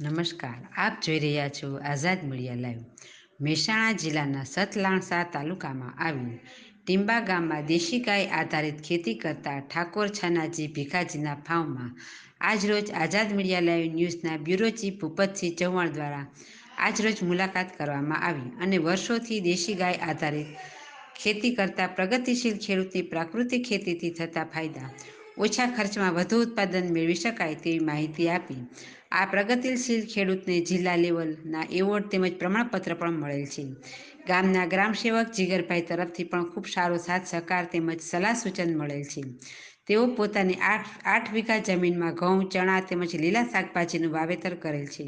નમસ્કાર, આપ જોઈ રહ્યા છો આઝાદ મીડિયા લાઈવ. મહેસાણા જિલ્લાના સતલાણસા તાલુકામાં આવેલ ટીંબા ગામમાં દેશી ગાય આધારિત ખેતી કરતા ઠાકોર છાનાજી ભીખાજીના ફાર્મમાં આજરોજ આઝાદ મીડિયા લાઈવ ન્યૂઝના બ્યુરો ચીફ ભૂપતસિંહ ચૌહાણ દ્વારા આજરોજ મુલાકાત કરવામાં આવી અને વર્ષોથી દેશી ગાય આધારિત ખેતી કરતા પ્રગતિશીલ ખેડૂતની પ્રાકૃતિક ખેતીથી થતા ફાયદા ઓછા ખર્ચમાં વધુ ઉત્પાદન મેળવી શકાય તેવી માહિતી આપી. આ પ્રગતિશીલ ખેડૂતને જિલ્લા લેવલના એવોર્ડ તેમજ પ્રમાણપત્ર પણ મળેલ છે. ગામના ગ્રામસેવક જીગરભાઈ તરફથી પણ ખૂબ સારો સાથ સહકાર તેમજ સલાહ સૂચન મળેલ છે. તેઓ પોતાની આઠ આઠ વીઘા જમીનમાં ઘઉં, ચણા તેમજ લીલા શાકભાજીનું વાવેતર કરેલ છે.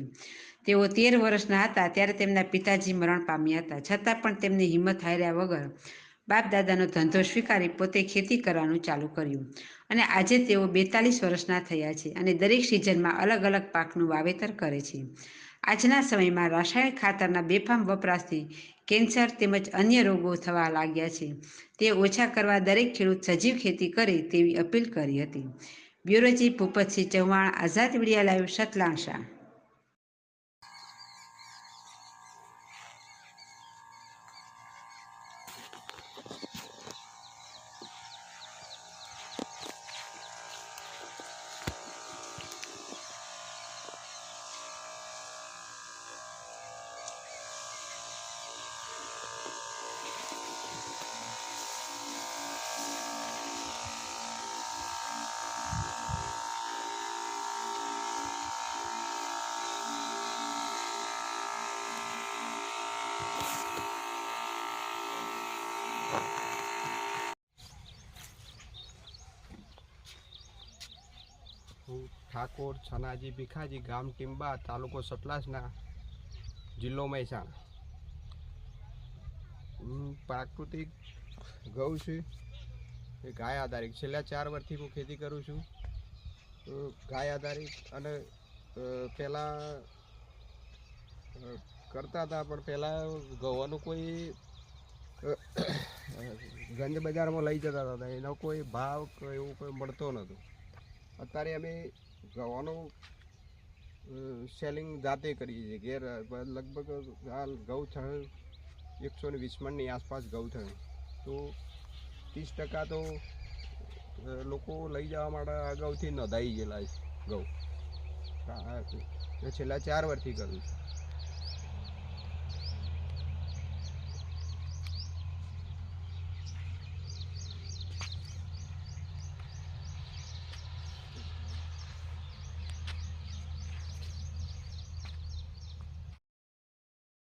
તેઓ તેર વર્ષના હતા ત્યારે તેમના પિતાજી મરણ પામ્યા હતા. છતાં પણ તેમની હિંમત હાર્યા વગર બાપ દાદાનો ધંધો સ્વીકારી પોતે ખેતી કરવાનું ચાલુ કર્યું. અને આજે તેઓ બેતાલીસ વર્ષના થયા છે અને દરેક સિઝનમાં અલગ અલગ પાકનું વાવેતર કરે છે. આજના સમયમાં રાસાયણિક ખાતરના બેફામ વપરાશથી કેન્સર તેમજ અન્ય રોગો થવા લાગ્યા છે. તે ઓછા કરવા દરેક ખેડૂત સજીવ ખેતી કરે તેવી અપીલ કરી હતી. બ્યુરોજી ભૂપતસિંહ ચૌહાણ, આઝાદ મીડિયા લાઈવ સતલાણસા હું ઠાકોર, છનાજી, ભીખાજી, ગામ ટીંબા, તાલુકો સતલાસના, જિલ્લો મહેસાણા. હું પ્રાકૃતિક ઘઉં છે, એ ગાય આધારિત. છેલ્લા ચાર વર્ષથી હું ખેતી કરું છું. ગાય આધારિત અને પહેલાં કરતા હતા, પણ પહેલાં ગવાનું કોઈ ગંજ બજારમાં લઈ જતા હતા. એનો કોઈ ભાવ એવું કોઈ મળતો નહોતો. અત્યારે અમે ગવાનું સેલિંગ જાતે કરીએ છીએ. ઘેર લગભગ હાલ ઘઉં થયું એકસો ને વીસ મણની આસપાસ ઘઉં થયું તો ત્રીસ ટકા તો લોકો લઈ જવા માટે અગાઉથી નોંધાઈ ગયેલા છે ઘઉં છેલ્લા ચાર વર્ષથી કરું છું.